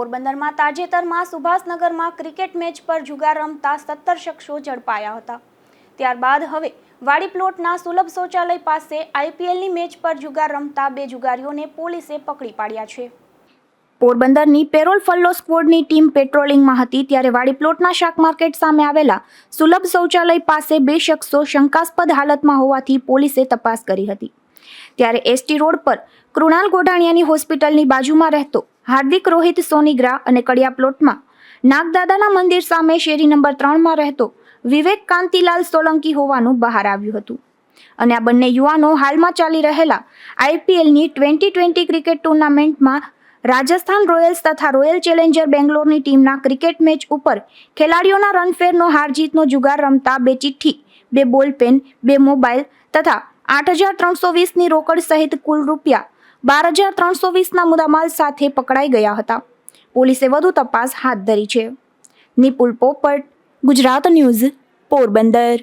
પોરબંદરમાં તાજેતરમાં સુભાષનગરમાં cricket match પર જુગાર રમતા સત્તર શખ્સો ઝડપાયા હતા. ત્યારબાદ હવે વાડી પ્લોટના સુલભ શૌચાલય પાસે આઈપીએલની મેચ પર જુગાર રમતા બે જુગારીઓને પોલીસે પકડી પાડ્યા છે. પોરબંદરની પેરોલ ફલ્લો સ્કવોડની ટીમ પેટ્રોલિંગમાં હતી ત્યારે વાડી પ્લોટના શાક માર્કેટ સામે આવેલા સુલભ શૌચાલય પાસે બે શખ્સો શંકાસ્પદ હાલતમાં હોવાથી પોલીસે તપાસ કરી હતી. ત્યારે એસટી રોડ પર કૃણાલ ગોઢાણિયાની હોસ્પિટલની બાજુમાં રહેતો હાર્દિક રોહિત સોનીગ્રા અને કડિયા પ્લોટમાં. નાગદાદાના મંદિર સામે શેરી નંબર ત્રણમાં રહેતો વિવેક કાંતિલાલ સોલંકી હોવાનું બહાર આવ્યું હતું. અને આ બંને યુવાનો હાલમાં ચાલી રહેલા આઈપીએલની ટ્વેન્ટી ટ્વેન્ટી ક્રિકેટ ટુર્નામેન્ટમાં રાજસ્થાન રોયલ્સ તથા રોયલ ચેલેન્જર બેંગ્લોરની ટીમના ક્રિકેટ મેચ ઉપર ખેલાડીઓના રનફેરનો હાર જીતનો જુગાર રમતા બે ચિઠ્ઠી, બે બોલપેન, બે મોબાઈલ તથા આઠ હજાર ત્રણસો વીસની રોકડ સહિત કુલ રૂપિયા બાર હજાર ત્રણસો વીસના મુદ્દામાલ સાથે પકડાઈ ગયા હતા. પોલીસે વધુ તપાસ હાથ ધરી છે. નિપુલ પોપટ, ગુજરાત ન્યૂઝ, પોરબંદર.